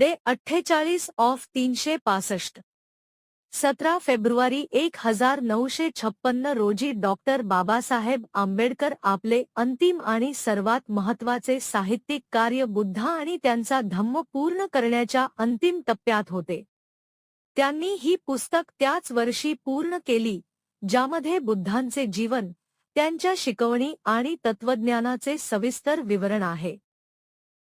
दे अठ्ठेचाळीस ऑफ तीनशे पासष्ट. सतरा फेब्रुवारी एक हजार नऊशे छप्पन्न रोजी डॉक्टर बाबासाहेब आंबेडकर आपले अंतिम आणि सर्वात महत्त्वाचे साहित्यिक कार्य बुद्धा आणि त्यांचा धम्म पूर्ण करण्याच्या अंतिम टप्प्यात होते. त्यांनी ही पुस्तक त्याच वर्षी पूर्ण केली ज्यामध्ये बुद्धांचे जीवन त्यांच्या शिकवणी आणि तत्वज्ञानाचे सविस्तर विवरण आहे.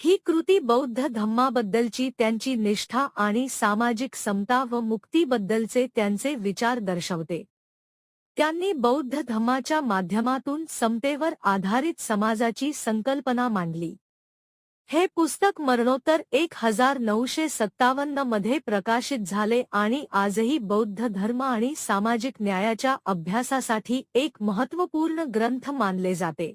ही कृती बौद्ध धम्माबद्दलची त्यांची निष्ठा आणि सामाजिक समता व मुक्तीबद्दलचे त्यांचे विचार दर्शवते. त्यांनी बौद्ध धम्माच्या माध्यमातून समतेवर आधारित समाजाची संकल्पना मांडली. हे पुस्तक मरणोत्तर एक हजार नऊशे सत्तावन्नमध्ये प्रकाशित झाले आणि आजही बौद्ध धर्म आणि सामाजिक न्यायाच्या अभ्यासासाठी एक महत्त्वपूर्ण ग्रंथ मानले जाते.